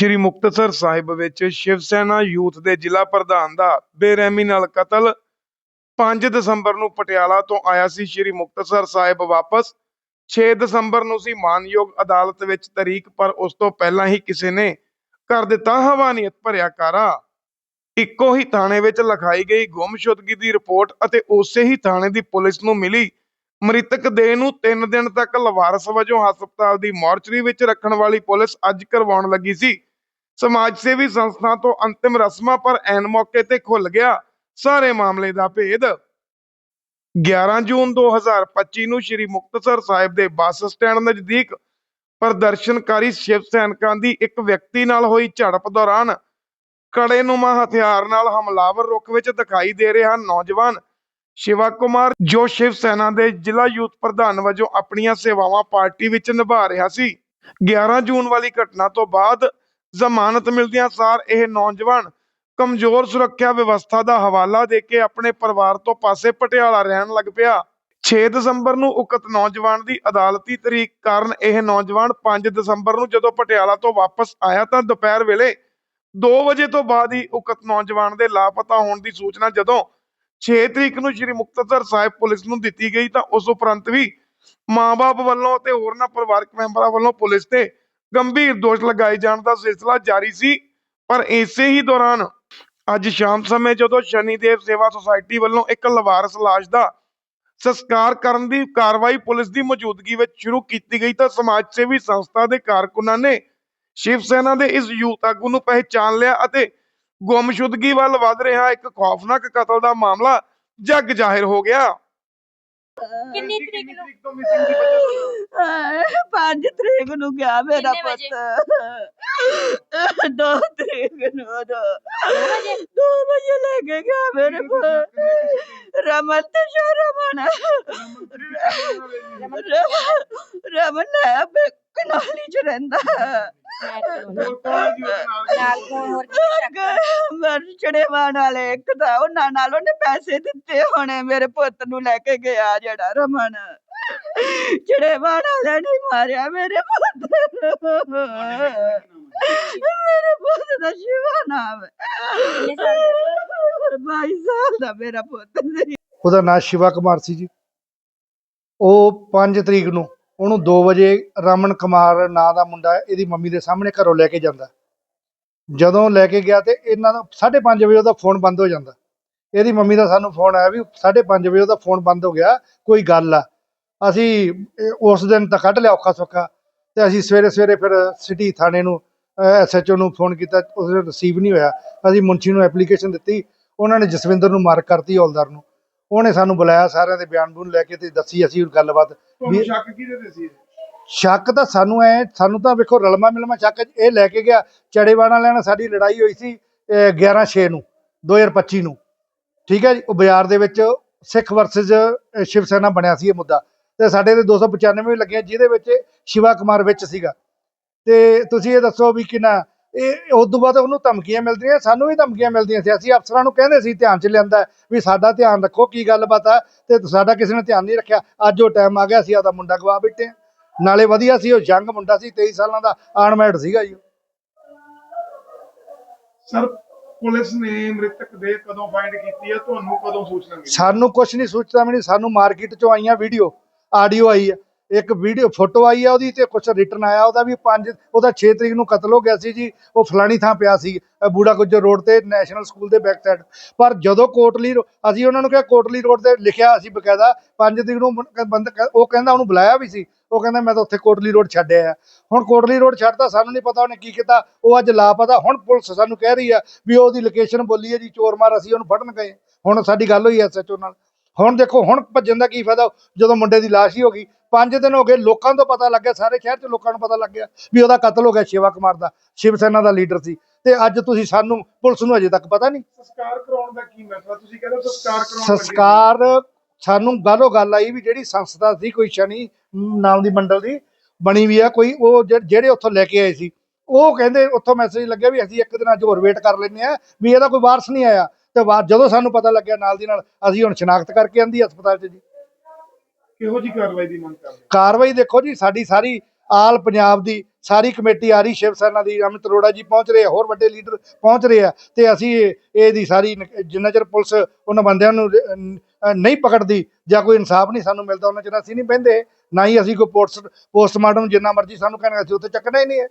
ਸ਼੍ਰੀ ਮੁਕਤਸਰ ਸਾਹਿਬ ਵਿੱਚ ਸ਼ਿਵ ਸੈਨਾ ਯੂਥ ਦੇ ਜ਼ਿਲ੍ਹਾ ਪ੍ਰਧਾਨ ਦਾ ਬੇਰਹਿਮੀ ਨਾਲ ਕਤਲ 5 ਦਸੰਬਰ ਨੂੰ ਪਟਿਆਲਾ ਤੋਂ ਆਇਆ ਸੀ ਸ਼੍ਰੀ ਮੁਕਤਸਰ ਸਾਹਿਬ ਵਾਪਸ। 6 ਦਸੰਬਰ ਨੂੰ ਸੀ ਮਾਨਯੋਗ ਅਦਾਲਤ ਵਿੱਚ ਤਰੀਕ, ਪਰ ਉਸ ਤੋਂ ਪਹਿਲਾਂ ਹੀ ਕਿਸੇ ਨੇ ਕਰ ਦਿੱਤਾ ਹਵਾਨੀਅਤ ਭਰਿਆ ਕਾਰਾ। ਇੱਕੋ ਹੀ ਥਾਣੇ ਵਿੱਚ ਲਿਖਾਈ ਗਈ ਗੁੰਮਸ਼ੁਦਗੀ ਦੀ ਰਿਪੋਰਟ ਅਤੇ ਉਸੇ ਹੀ ਥਾਣੇ ਦੀ ਪੁਲਿਸ ਨੂੰ ਮਿਲੀ ਮ੍ਰਿਤਕ ਦੇਹ ਨੂੰ 3 ਦਿਨ ਤੱਕ ਲਵਾਰਸ ਵਜੋਂ ਹਸਪਤਾਲ ਦੀ ਮੋਰਚਰੀ ਵਿੱਚ ਰੱਖਣ ਵਾਲੀ ਪੁਲਿਸ ਅੱਜ ਕਰਵਾਉਣ ਲੱਗੀ ਸੀ। ਸਮਾਜ ਸੇਵੀ ਸੰਸਥਾ ਤੋਂ ਅੰਤਿਮ ਰਸਮਾਂ ਪਰ ਐਨ ਮੌਕੇ ਤੇ ਖੁੱਲ ਗਿਆ ਸਾਰੇ ਮਾਮਲੇ ਦਾ ਭੇਦ। 11 ਜੂਨ 2025 ਨੂੰ ਸ਼੍ਰੀ ਮੁਕਤਸਰ ਸਾਹਿਬ ਦੇ ਬੱਸ ਸਟੈਂਡ ਨਜ਼ਦੀਕ ਪ੍ਰਦਰਸ਼ਨਕਾਰੀ ਸ਼ਿਵ ਸੈਨਿਕਾਂ ਦੀ ਇੱਕ ਵਿਅਕਤੀ ਨਾਲ ਹੋਈ ਝੜਪ ਦੌਰਾਨ ਕੜੇਨੁਮਾ ਹਥਿਆਰ ਨਾਲ ਹਮਲਾਵਰ ਰੁੱਖ ਵਿੱਚ ਦਿਖਾਈ ਦੇ ਰਿਹਾ ਨੌਜਵਾਨ ਸ਼ਿਵਾ ਕੁਮਾਰ ਜੋ ਸ਼ਿਵ ਸੈਨਾ ਦੇ ਜ਼ਿਲ੍ਹਾ ਯੂਥ ਪ੍ਰਧਾਨ ਵਜੋਂ ਆਪਣੀਆਂ ਸੇਵਾਵਾਂ ਪਾਰਟੀ ਵਿੱਚ ਨਿਭਾ ਰਿਹਾ ਸੀ। 11 ਜੂਨ ਵਾਲੀ ਘਟਨਾ ਤੋਂ ਬਾਅਦ ਜ਼ਮਾਨਤ ਮਿਲਦਿਆਂ ਸਾਰ ਇਹ ਨੌਜਵਾਨ ਕਮਜ਼ੋਰ ਸੁਰੱਖਿਆ ਵਿਵਸਥਾ ਦਾ ਹਵਾਲਾ ਦੇ ਕੇ ਆਪਣੇ ਪਰਿਵਾਰ ਤੋਂ ਪਾਸੇ ਪਟਿਆਲਾ ਰਹਿਣ ਲੱਗ ਪਿਆ। 6 ਦਸੰਬਰ ਨੂੰ ਉਕਤ ਨੌਜਵਾਨ ਦੀ ਅਦਾਲਤੀ ਤਰੀਕ ਕਾਰਨ ਇਹ ਨੌਜਵਾਨ 5 ਦਸੰਬਰ ਨੂੰ ਜਦੋਂ ਪਟਿਆਲਾ ਤੋਂ ਵਾਪਸ ਆਇਆ ਤਾਂ ਦੁਪਹਿਰ ਵੇਲੇ 2 ਵਜੇ ਤੋਂ ਬਾਅਦ ਹੀ ਉਕਤ ਨੌਜਵਾਨ ਦੇ ਲਾਪਤਾ ਹੋਣ ਦੀ ਸੂਚਨਾ ਜਦੋਂ 6 ਤਰੀਕ ਨੂੰ ਸ਼੍ਰੀ ਮੁਕਤਸਰ ਸਾਹਿਬ ਪੁਲਿਸ ਨੂੰ ਦਿੱਤੀ ਗਈ ਤਾਂ ਉਸ ਉਪਰੰਤ ਵੀ ਮਾਂ-ਬਾਪ ਵੱਲੋਂ ਤੇ ਹੋਰਨਾਂ ਪਰਿਵਾਰਕ ਮੈਂਬਰਾਂ ਵੱਲੋਂ ਪੁਲਿਸ ਤੇ ਗੰਭੀਰ ਦੋਸ਼ ਲਗਾਏ ਜਾਣ ਦਾ ਸਿਲਸਿਲਾ ਜਾਰੀ ਸੀ, ਪਰ ਇਸੇ ਹੀ ਦੌਰਾਨ ਅੱਜ ਸ਼ਾਮ ਸਮੇਂ ਜਦੋਂ ਸ਼ਨੀਦੇਵ ਸੇਵਾ ਸੁਸਾਇਟੀ ਵੱਲੋਂ ਇੱਕ ਲਵਾਰਸ ਲਾਸ਼ ਦਾ ਸੰਸਕਾਰ ਕਰਨ ਦੀ ਕਾਰਵਾਈ ਪੁਲਿਸ ਦੀ ਮੌਜੂਦਗੀ ਵਿੱਚ ਸ਼ੁਰੂ ਕੀਤੀ ਗਈ ਤਾਂ ਸਮਾਜ ਸੇਵੀ ਸੰਸਥਾ ਦੇ ਕਾਰਕੁਨਾਂ ਨੇ ਸ਼ਿਵ ਸੈਨਾ ਦੇ ਇਸ ਯੂਥ ਆਗੂ ਨੂੰ ਪਹਿਚਾਨ ਲਿਆ ਅਤੇ ਗੁੰਮਸ਼ੁਦਗੀ ਵੱਲ ਵੱਧ ਰਿਹਾ ਇੱਕ ਖੌਫਨਾਕ ਕਤਲ ਦਾ ਮਾਮਲਾ ਜੱਗ ਜ਼ਾਹਿਰ ਹੋ ਗਿਆ। ਕਿੰਨੀ ਤਰੀਕ ਨੂੰ? ਤੋਂ ਦੀ? ਪੰਜ ਤਰੀਕ ਨੂੰ ਗਿਆ ਮੇਰਾ ਕਿੰਨੇ ਵਜੇ? ਪੁੱਤ ਦੋ ਤਰੀਕ ਨੂੰ ਦੋ ਵਜੇ? ਦੋ ਵਜੇ ਲੈ ਕੇ ਗਿਆ ਮੇਰੇ ਪੁੱਤ ਰਮਨ ਤੇ ਸ਼ਾ ਰਮਨ ਰਮਨ ਹੈ ਕਨਾਲੀ ਚ ਰਹਿੰਦਾ। ਮਰ ਚੜੇਵਾਨ ਵਾਲੇ ਇੱਕ ਤਾਂ ਉਹਨਾਂ ਨਾਲ ਉਹਨੇ ਪੈਸੇ ਦਿੱਤੇ ਹੋਣੇ, ਮੇਰੇ ਪੁੱਤ ਨੂੰ ਲੈ ਕੇ ਗਿਆ ਜਿਹੜਾ ਰਮਨ। ਚੜੇਵਾਨ ਵਾਲੇ ਨੇ ਮਾਰਿਆ ਮੇਰੇ ਪੁੱਤ ਨੂੰ। ਮੇਰੇ ਪੁੱਤ ਦਾ ਸ਼ਿਵਾ ਨਾਮ ਬਾਈ ਸਾਲ ਦਾ ਮੇਰਾ ਪੁੱਤ। ਉਹਦਾ ਨਾਂ ਸ਼ਿਵਾ ਕੁਮਾਰ ਸੀ ਜੀ। ਉਹ 5 ਤਰੀਕ ਨੂੰ ਉਹਨੂੰ 2 ਵਜੇ ਰਮਨ ਕੁਮਾਰ ਨਾਂ ਦਾ ਮੁੰਡਾ ਇਹਦੀ ਮੰਮੀ ਦੇ ਸਾਹਮਣੇ ਘਰੋਂ ਲੈ ਕੇ ਜਾਂਦਾ ਜਦੋਂ ਲੈ ਕੇ ਗਿਆ ਤੇ ਇਹਨਾਂ ਦਾ 5:30 ਵਜੇ ਉਹਦਾ ਫੋਨ ਬੰਦ ਹੋ ਜਾਂਦਾ। ਇਹਦੀ ਮੰਮੀ ਦਾ ਸਾਨੂੰ ਫੋਨ ਆਇਆ ਵੀ 5:30 ਵਜੇ ਉਹਦਾ ਫੋਨ ਬੰਦ ਹੋ ਗਿਆ, ਕੋਈ ਗੱਲ ਆ। ਅਸੀਂ ਉਸ ਦਿਨ ਤਾਂ ਕੱਢ ਲਿਆ ਔਖਾ ਸੌਖਾ ਤੇ ਅਸੀਂ ਸਵੇਰੇ ਸਵੇਰੇ ਫਿਰ ਸਿਟੀ ਥਾਣੇ ਨੂੰ ਐਸਐਚਓ ਨੂੰ ਫੋਨ ਕੀਤਾ, ਉਸ ਨੇ ਰਿਸੀਵ ਨਹੀਂ ਹੋਇਆ। ਅਸੀਂ ਮੁੰਸ਼ੀ ਨੂੰ ਐਪਲੀਕੇਸ਼ਨ ਦਿੱਤੀ, ਉਹਨਾਂ ਨੇ ਜਸਵਿੰਦਰ ਨੂੰ ਮਾਰਕ ਕਰਤੀ ਹੌਲਦਾਰ ਨੂੰ। ਉਹਨੇ ਸਾਨੂੰ ਬੁਲਾਇਆ ਸਾਰਿਆਂ ਦੇ ਬਿਆਨ ਬੂਨ ਲੈ ਕੇ ਤੇ ਦੱਸੀ ਅਸੀਂ ਗੱਲਬਾਤ। ਤੁਹਾਨੂੰ ਵੀ- ਸ਼ੱਕ ਕਿਹਦੇ ਤੇ ਸੀ ਸ਼ੱਕ ਤਾਂ ਸਾਨੂੰ ਐ ਸਾਨੂੰ ਤਾਂ ਵੇਖੋ ਰਲਮਾ ਮਿਲਮਾ ਸ਼ੱਕ ਇਹ ਲੈ ਕੇ ਗਿਆ ਚੜੇਵਾਣਾ ਲੈਣਾ ਸਾਡੀ ਲੜਾਈ ਹੋਈ ਸੀ 11 6 ਨੂੰ 2025 ਨੂੰ। ਠੀਕ ਹੈ ਜੀ ਉਹ ਬਾਜ਼ਾਰ ਦੇ ਵਿੱਚ ਸਿੱਖ ਵਰਸਸ ਸ਼ਿਵ ਸੈਨਾ ਬਣਿਆ ਸੀ ਇਹ ਮੁੱਦਾ। ਤੇ ਸਾਡੇ ਤੇ 295 ਵੀ ਲੱਗੀਆਂ ਜਿਹਦੇ ਵਿੱਚ ਸ਼ਿਵਾ ਕੁਮਾਰ ਵਿੱਚ ਸੀਗਾ। ਤੇ ਤੁਸੀਂ ਇਹ ਦੱਸੋ ਵੀ ਕਿੰਨਾ ਇਹ ਉਸ ਤੋਂ ਬਾਅਦ ਉਹਨੂੰ ਧਮਕੀਆਂ ਮਿਲਦੀਆਂ ਸਾਨੂੰ ਵੀ ਧਮਕੀਆਂ ਮਿਲਦੀਆਂ ਸੀ। ਅਸੀਂ ਅਫਸਰਾਂ ਨੂੰ ਕਹਿੰਦੇ ਸੀ ਧਿਆਨ ਚ ਲਿਆਂਦਾ ਵੀ ਸਾਡਾ ਧਿਆਨ ਰੱਖੋ ਕੀ ਗੱਲਬਾਤ ਆ ਤੇ ਸਾਡਾ ਕਿਸੇ ਨੇ ਧਿਆਨ ਨਹੀਂ ਰੱਖਿਆ। ਅੱਜ ਉਹ ਟਾਈਮ ਆ ਗਿਆ ਸੀ ਆਦਾ ਮੁੰਡਾ ਗਵਾ ਹਾਂ। ਨਾਲੇ ਵਧੀਆ ਸੀ ਉਹ ਯੰਗ ਮੁੰਡਾ ਸੀ 23 ਸਾਲਾਂ ਦਾ ਅਨਮੈਰਿਡ ਸੀਗਾ ਜੀ। ਸਰ ਪੁਲਿਸ ਨੇ ਮ੍ਰਿਤਕ ਦੇ ਕਦੋਂ ਫਾਈਂਡ ਕੀਤੀ ਹੈ ਤੁਹਾਨੂੰ ਕਦੋਂ ਸੂਚਨਾ ਮਿਲੀ? ਸਾਨੂੰ ਕੁਝ ਨਹੀਂ ਸੂਚਦਾ ਵੀ ਨਹੀਂ ਸਾਨੂੰ ਮਾਰਕੀਟ ਚੋਂ ਆਈਆਂ ਵੀਡੀਓ ਆਡੀਓ ਆਈ ਆ। ਇੱਕ ਵੀਡੀਓ ਫੋਟੋ ਆਈ ਆ ਉਹਦੀ ਤੇ ਕੁਝ ਰਿਟਰਨ ਆਇਆ ਉਹਦਾ ਵੀ 5 ਉਹਦਾ 6 ਤਰੀਕ ਨੂੰ ਕਤਲ ਹੋ ਗਿਆ ਸੀ ਜੀ, ਉਹ ਫਲਾਣੀ ਥਾਂ ਪਿਆ ਸੀ ਬੂੜਾ ਗੁੱਜਰ ਰੋਡ ਤੇ ਨੈਸ਼ਨਲ ਸਕੂਲ ਦੇ ਬੈਕ ਸਾਈਡ ਪਰ ਜਦੋਂ ਕੋਟਲੀ ਰੋ- ਅਸੀਂ ਉਹਨਾਂ ਨੂੰ ਕਿਹਾ ਕੋਟਲੀ ਰੋਡ ਤੇ ਲਿਖਿਆ ਅਸੀਂ ਬਕਾਇਦਾ 5 ਤਰੀਕ ਨੂੰ ਮੁੰ- ਬੰਦ ਉਹ ਕਹਿੰਦਾ ਉਹਨੂੰ ਬੁਲਾਇਆ ਵੀ ਸੀ, ਉਹ ਕਹਿੰਦਾ ਮੈਂ ਤਾਂ ਉੱਥੇ ਕੋਟਲੀ ਰੋਡ ਛੱਡਿਆ ਆ। ਹੁਣ ਕੋਟਲੀ ਰੋਡ ਛੱਡਦਾ ਸਾਨੂੰ ਨਹੀਂ ਪਤਾ ਉਹਨੇ ਕੀ ਕੀਤਾ, ਉਹ ਅੱਜ ਲਾਪਤਾ, ਹੁਣ ਪੁਲਿਸ ਸਾਨੂੰ ਕਹਿ ਰਹੀ ਆ ਵੀ ਉਹਦੀ ਲੋਕੇਸ਼ਨ ਬੋਲੀ ਹੈ ਜੀ, ਚੋਰ ਮਾਰ ਅਸੀਂ ਉਹਨੂੰ ਫੜਨ ਗਏ। ਹੁਣ ਸਾਡੀ ਗੱਲ ਹੋਈ ਐਸਐਚਓ ਨਾਲ। ਹੁਣ ਦੇਖੋ, ਹੁਣ ਭੱਜਣ ਦਾ ਕੀ ਫਾਇਦਾ, ਜਦੋਂ ਮੁੰਡੇ ਦੀ ਲਾਸ਼ ਹੀ ਹੋ ਗਈ ਪੰਜ ਦਿਨ ਹੋ ਗਏ ਲੋਕਾਂ ਤੋਂ ਪਤਾ ਲੱਗਿਆ ਸਾਰੇ ਸ਼ਹਿਰ 'ਚ ਲੋਕਾਂ ਨੂੰ ਪਤਾ ਲੱਗ ਗਿਆ ਵੀ ਉਹਦਾ ਕਤਲ ਹੋ ਗਿਆ ਸ਼ਿਵਾ ਕੁਮਾਰ ਦਾ ਸ਼ਿਵ ਸੈਨਾ ਦਾ ਲੀਡਰ ਸੀ। ਤੇ ਅੱਜ ਤੁਸੀਂ ਸਾਨੂੰ ਪੁਲਿਸ ਨੂੰ ਅਜੇ ਤੱਕ ਪਤਾ ਨਹੀਂ? ਸੰਸਕਾਰ ਕਰਾਉਣ ਦਾ ਕੀ ਮਸਲਾ? ਤੁਸੀਂ ਕਹਿੰਦੇ ਸੰਸਕਾਰ ਕਰਾਉਣ ਸੰਸਕਾਰ ਸਾਨੂੰ ਗੱਲੋਂ ਗੱਲ ਆਈ ਵੀ ਜਿਹੜੀ ਸੰਸਥਾ ਸੀ ਕੋਈ ਸ਼ਨੀ ਨਾਮ ਦੀ ਮੰਡਲ ਦੀ ਬਣੀ ਵੀ ਆ ਕੋਈ ਉਹ ਜਿਹ- ਜਿਹੜੇ ਉੱਥੋਂ ਲੈ ਕੇ ਆਏ ਸੀ ਉਹ ਕਹਿੰਦੇ ਉੱਥੋਂ ਮੈਸੇਜ ਲੱਗਿਆ ਵੀ ਅਸੀਂ ਇੱਕ ਦਿਨ ਅੱਜ ਹੋਰ ਵੇਟ ਕਰ ਲੈਂਦੇ ਆ ਵੀ ਇਹਦਾ ਕੋਈ ਵਾਰਸ ਨਹੀਂ ਆਇਆ। ਤੇ ਜਦੋਂ ਸਾਨੂੰ ਪਤਾ ਲੱਗਿਆ ਨਾਲ ਦੀ ਨਾਲ ਅਸੀਂ ਹੁਣ ਸ਼ਨਾਖਤ ਕਰਕੇ ਆਂਦੀ ਹਸਪਤਾਲ 'ਚ ਜੀ। ਕਿਹੋ ਜੀ ਕਾਰਵਾਈ ਦੀ ਮੰਗ ਕਰਦੇ ਕਾਰਵਾਈ ਦੇਖੋ ਜੀ, ਸਾਡੀ ਸਾਰੀ ਆਲ ਪੰਜਾਬ ਦੀ ਸਾਰੀ ਕਮੇਟੀ ਆ ਰਹੀ ਸ਼ਿਵ ਸੈਨਾ ਦੀ, ਅਮਿਤ ਅਰੋੜਾ ਜੀ ਪਹੁੰਚ ਰਹੇ ਆ, ਹੋਰ ਵੱਡੇ ਲੀਡਰ ਪਹੁੰਚ ਰਹੇ ਆ ਤੇ ਅਸੀਂ ਇਹਦੀ ਸਾਰੀ ਜਿੰਨਾ ਚਿਰ ਪੁਲਿਸ ਉਹਨਾਂ ਬੰਦਿਆਂ ਨੂੰ ਨਹੀਂ ਪਕੜਦੀ ਜਾਂ ਕੋਈ ਇਨਸਾਫ ਨਹੀਂ ਸਾਨੂੰ ਮਿਲਦਾ, ਉਹਨਾਂ ਚਿਰ ਅਸੀਂ ਨਹੀਂ ਬਹਿੰਦੇ, ਨਾ ਹੀ ਅਸੀਂ ਕੋਈ ਪੋਸਟ, ਪੋਸਟਮਾਰਟਮ ਜਿੰਨਾ ਮਰਜ਼ੀ ਸਾਨੂੰ ਕਹਿਣਗੇ, ਅਸੀਂ ਉੱਥੇ ਚੱਕਣਾ ਹੀ ਨਹੀਂ ਹੈ।